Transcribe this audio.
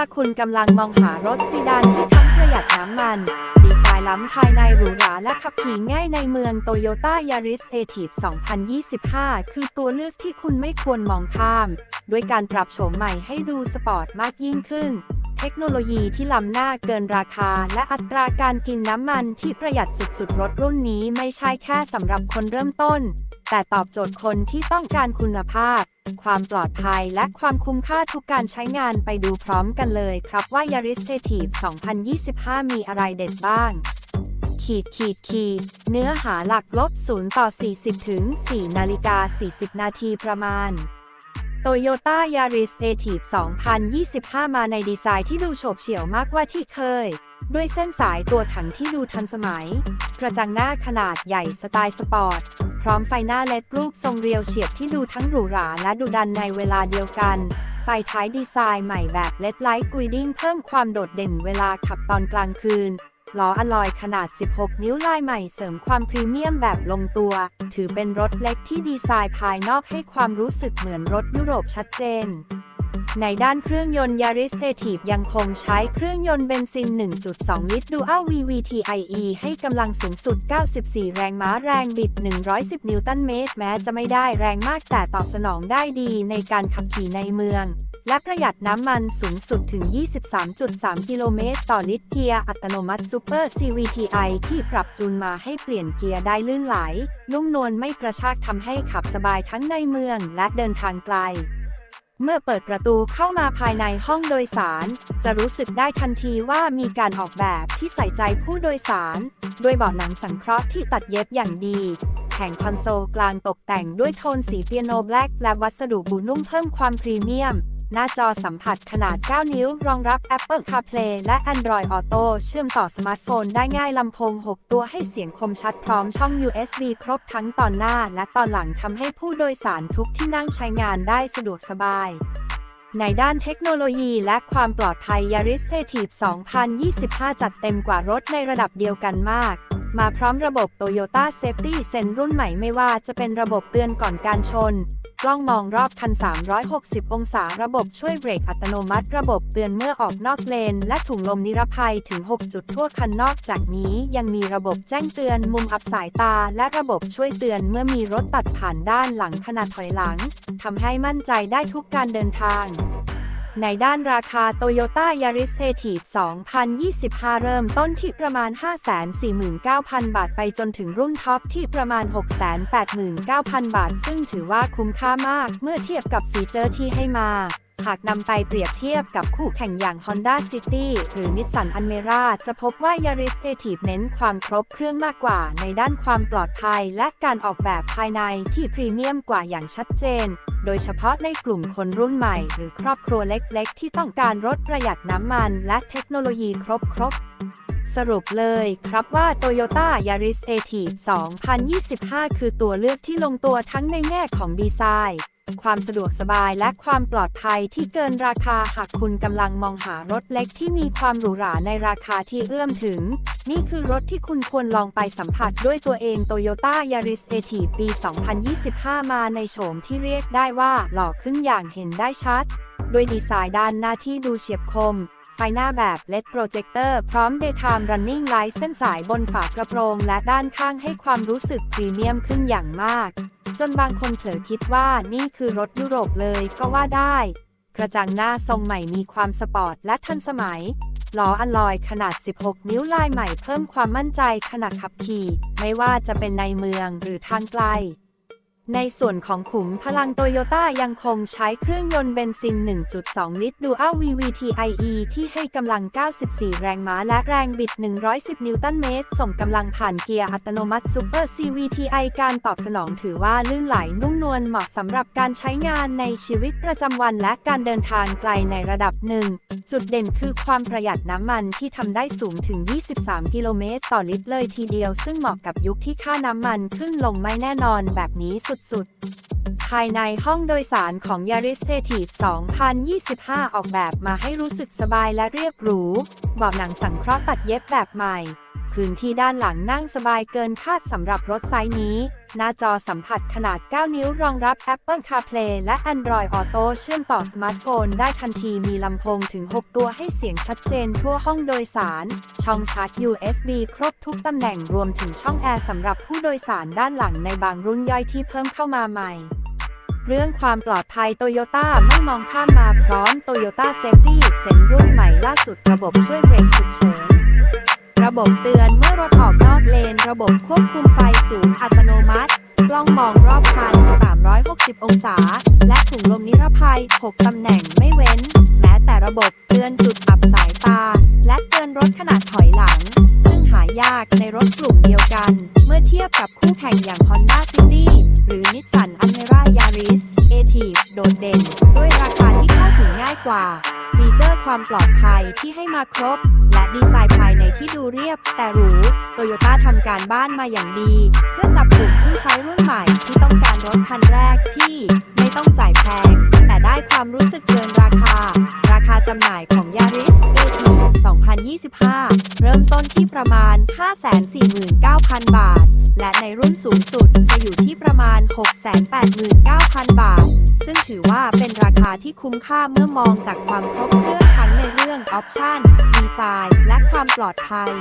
ถ้าคุณกำลังมองหารถซีดานที่ทั้งประหยัดน้ำมัน ดีไซน์ล้ำภายในหรูหราและขับขี่ง่ายในเมือง Toyota Yaris a t i v 2025 คือตัวเลือกที่คุณไม่ควรมองข้าม ด้วยการปรับโฉมใหม่ให้ดูสปอร์ตมากยิ่งขึ้น เทคโนโลยีที่ล้ำหน้าเกินราคา และอัตราการกินน้ำมันที่ประหยัดสุดๆ รถรุ่นนี้ไม่ใช่แค่สำหรับคนเริ่มต้น แต่ตอบโจทย์คนที่ต้องการคุณภาพ ความปลอดภัยและความคุ้มค่าทุกการใช้งานไปดูพร้อมกันเลยครับว่า Yaris a t i v 2025 มีอะไรเด็ดบ้างขีดขีดขีดเนื้อหาหลักลบ 0 ต่อ 40 ถึง 4 นาฬิกา 40 นาทีประมาณ Toyota Yaris a t i v 2025 มาในดีไซน์ที่ดูโฉบเฉี่ยวมากกว่าที่เคย ด้วยเส้นสายตัวถังที่ดูทันสมัย กระจังหน้าขนาดใหญ่สไตล์สปอร์ต พร้อมไฟหน้าเลดรูปทรงเรียวเฉียบที่ดูทั้งหรูหราและดุดันในเวลาเดียวกัน ไฟท้ายดีไซน์ใหม่แบบเลดไลท์กุยดิ้งเพิ่มความโดดเด่นเวลาขับตอนกลางคืน ล้ออลอยขนาด 16 นิ้วลายใหม่เสริมความพรีเมียมแบบลงตัว ถือเป็นรถเล็กที่ดีไซน์ภายนอกให้ความรู้สึกเหมือนรถยุโรปชัดเจน ในด้านเครื่องยนต์ Yaris a t i v ยังคงใช้เครื่องยนต์เบนซิน 1.2 ลิตร Dual VVT-IE ให้กำลังสูงสุด 94 แรงม้าแรงบิด 110 นิวตันเมตร แม้จะไม่ได้แรงมากแต่ตอบสนองได้ดีในการขับขี่ในเมือง และประหยัดน้ำมันสูงสุดถึง 23.3 กิโลเมตร ต่อลิตรเกียร์อัตโนมัติ Super CVTi ที่ปรับจูนมาให้เปลี่ยนเกียร์ได้ลื่นไหล นุ่มนวลไม่กระชากทำให้ขับสบายทั้งในเมืองและเดินทางไกล เมื่อเปิดประตูเข้ามาภายในห้องโดยสาร จะรู้สึกได้ทันทีว่ามีการออกแบบที่ใส่ใจผู้โดยสาร ด้วยเบาะหนังสังเคราะห์ที่ตัดเย็บอย่างดี แผงคอนโซลกลางตกแต่งด้วยโทนสีเปียโนแบล็กและวัสดุบูนุ่มเพิ่มความพรีเมียม หน้าจอสัมผัสขนาด 9 นิ้ว รองรับ Apple CarPlay และ Android Auto เชื่อมต่อสมาร์ทโฟนได้ง่ายลำโพง 6 ตัวให้เสียงคมชัดพร้อมช่อง USB ครบทั้งตอนหน้า และตอนหลังทำให้ผู้โดยสารทุกที่นั่งใช้งานได้สะดวกสบายในด้านเทคโนโลยีและความปลอดภัย Yaris a t i v 2025 จัดเต็มกว่ารถในระดับเดียวกันมาก มาพร้อมระบบ Toyota Safety Sense รุ่นใหม่ไม่ว่าจะเป็นระบบเตือนก่อนการชน กล้องมองรอบคัน 360 องศา ระบบช่วยเบรกอัตโนมัติ ระบบเตือนเมื่อออกนอกเลน และถุงลมนิรภัยถึง 6 จุดทั่วคันนอกจากนี้ยังมีระบบแจ้งเตือนมุมอับสายตา และระบบช่วยเตือนเมื่อมีรถตัดผ่านด้านหลังขณะถอยหลังทำให้มั่นใจได้ทุกการเดินทาง ในด้านราคา Toyota Yaris e t i v 2025 เริ่มต้นที่ประมาณ 549,000 บาทไปจนถึงรุ่นท็อปที่ประมาณ 689,000 บาท ซึ่งถือว่าคุ้มค่ามากเมื่อเทียบกับฟีเจอร์ที่ให้มา หากนำไปเปรียบเทียบกับคู่แข่งอย่าง Honda City หรือ Nissan Almera จะพบว่า Yaris a t i v เน้นความครบเครื่องมากกว่าในด้านความปลอดภัยและการออกแบบภายในที่พรีเมียมกว่าอย่างชัดเจน โดยเฉพาะในกลุ่มคนรุ่นใหม่หรือครอบครัวเล็กๆ ที่ต้องการรถประหยัดน้ำมันและเทคโนโลยีครบครบสรุปเลยครับว่า Toyota Yaris a t i v 2025 คือตัวเลือกที่ลงตัวทั้งในแง่ของดีไซน์ ความสะดวกสบายและความปลอดภัยที่เกินราคาหากคุณกำลังมองหารถเล็กที่มีความหรูหราในราคาที่เอื้อมถึง นี่คือรถที่คุณควรลองไปสัมผัสด้วยตัวเอง Toyota Yaris a t ปี 2025 มาในโฉมที่เรียกได้ว่าหล่อขึ้นอย่างเห็นได้ชัด ด้วยดีไซน์ด้านหน้าที่ดูเฉียบคมไฟหน้าแบบ LED Projector พร้อม Daytime Running Light เส้นสายบนฝากระโปรง และด้านข้างให้ความรู้สึกพรีเมียมขึ้นอย่างมาก จนบางคนเผลอคิดว่านี่คือรถยุโรปเลยก็ว่าได้ กระจังหน้าทรงใหม่มีความสปอร์ตและทันสมัยล้ออัลลอยขนาด 16 นิ้วลายใหม่เพิ่มความมั่นใจขณะขับขี่ ไม่ว่าจะเป็นในเมืองหรือทางไกล ในส่วนของขุมพลังโตโยต้ายังคงใช้เครื่องยนต์เบนซิน 1.2 ลิตร Dual VVT-IE ที่ให้กำลัง 94 แรงม้าและแรงบิด 110 นิวตันเมตร ส่งกำลังผ่านเกียร์อัตโนมัติ Super CVTi การตอบสนองถือว่าลื่นไหลนุ่มนวลเหมาะสำหรับการใช้งานในชีวิตประจำวันและการเดินทางไกลในระดับหนึ่ง จุดเด่นคือความประหยัดน้ำมันที่ทำได้สูงถึง 23 กิโลเมตรต่อลิตรเลยทีเดียว ซึ่งเหมาะกับยุคที่ค่าน้ำมันขึ้นลงไม่แน่นอนแบบนี้สุดๆ ภายในห้องโดยสารของ Yaris a t i v 2025 ออกแบบมาให้รู้สึกสบายและเรียบหรู เบาะหนังสังเคราะห์ตัดเย็บแบบใหม่ พื้นที่ด้านหลังนั่งสบายเกินคาดสำหรับรถไซส์นี้ หน้าจอสัมผัสขนาด 9 นิ้วรองรับ Apple CarPlay และ Android Auto เชื่อมต่อสมาร์ทโฟนได้ทันทีมีลำโพงถึง 6 ตัวให้เสียงชัดเจนทั่วห้องโดยสาร ช่องชาร์จ USB ครบทุกตำแหน่งรวมถึงช่องแอร์สำหรับผู้โดยสารด้านหลังในบางรุ่นย่อยที่เพิ่มเข้ามาใหม่เรื่องความปลอดภัยโตโยต้าไม่มองข้ามมาพร้อม Toyota Safety เซ็นรุ่นใหม่ล่าสุดระบบช่วยเบรกฉุกเฉิน ระบบเตือนเมื่อรถออกนอกเลน ระบบควบคุมไฟสูงอัตโนมัติ กล้องมองรอบคัน 360 องศา และถุงลมนิรภัย 6 ตำแหน่งไม่เว้น แม้แต่ระบบเตือนจุดอับสายตา และเตือนรถขนาดถอยหลัง ซึ่งหายากในรถกลุ่มเดียวกัน เมื่อเทียบกับคู่แข่งอย่าง Honda City หรือ Nissan Almera Yaris a t i v โดดเด่น ด้วยราคาที่เข้าถึงง่ายกว่า ฟีเจอร์ความปลอดภัยที่ให้มาครบ และดีไซน์ภายในที่ดูเรียบ แต่หรูโตโยต้าทำการบ้านมาอย่างดี เพื่อจับกลุ่มผู้ใช้รุ่นใหม่ที่ต้องการรถคันแรกที่ไม่ต้องจ่ายแพง แต่ได้ความรู้สึกเกินราคา ราคาจำหน่ายของยาริสเอที2025 ริ่มต้นที่ประมาณ 549,000 บาท และในรุ่นสูงสุดจะอยู่ที่ประมาณ 689,000 บาท ซึ่งถือว่าเป็นราคาที่คุ้มค่าเมื่อมองจากความครบเครื่องทั้งในเรื่องออปชั่นดีไซน์ และความปลอดภัย